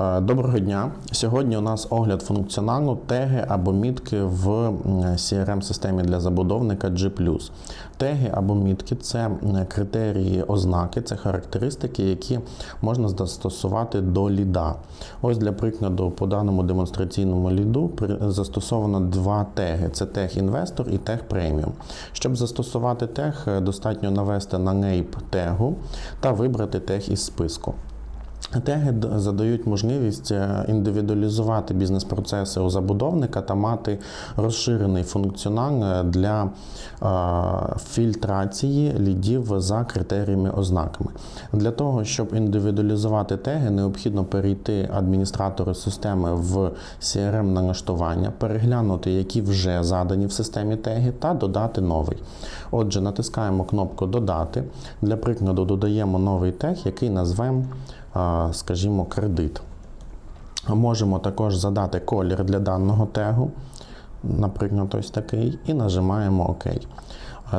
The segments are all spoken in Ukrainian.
Е, Доброго дня. Сьогодні у нас огляд функціоналу теги або мітки в CRM-системі для забудовника G+. Теги або мітки це критерії ознаки, це характеристики, які можна застосувати до ліда. Ось для прикладу, по даному демонстраційному ліду застосовано два теги: це тег інвестор і тег преміум. Щоб застосувати тег, е, достатньо навести на нейп тегу та вибрати тег із списку. Теги задають можливість е, індивідуалізувати бізнес-процеси у забудовника та мати розширений функціонал е, для е, фільтрації лідів за критеріями ознаками. Для того, щоб індивідуалізувати теги, необхідно перейти адміністратору системи в CRM налаштування, переглянути, які вже задані в системі теги, та додати новий. Отже, натискаємо кнопку Додати. Для прикладу додаємо новий тег, який назвемо скажімо, кредит. Можемо також задати колір для даного тегу, наприклад, ось такий, і нажимаємо ОК.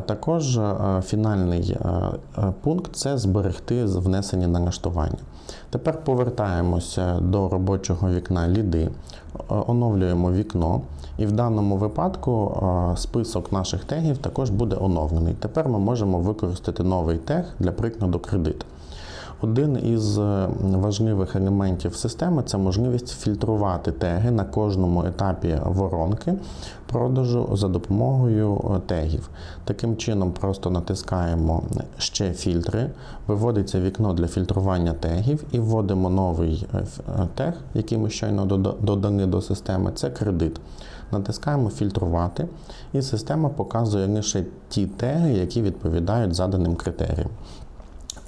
Також е, фінальний е, е, пункт це зберегти внесені налаштування. Тепер повертаємося до робочого вікна ліди, оновлюємо вікно, і в даному випадку список наших тегів також буде оновлений. Тепер ми можемо використати новий тег для прикладу кредит. Один із е, важливих елементів системи це можливість фільтрувати теги на кожному етапі воронки продажу за допомогою е, тегів. Таким чином, просто натискаємо ще фільтри, виводиться вікно для фільтрування тегів і вводимо новий е, тег, який ми щойно додали до системи. Це кредит. Натискаємо фільтрувати, і система показує лише ті теги, які відповідають заданим критеріям.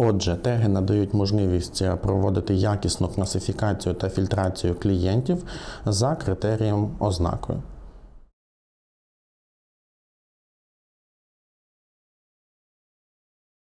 Отже, теги надають можливість е, проводити якісну класифікацію та фільтрацію клієнтів за критерієм ознакою.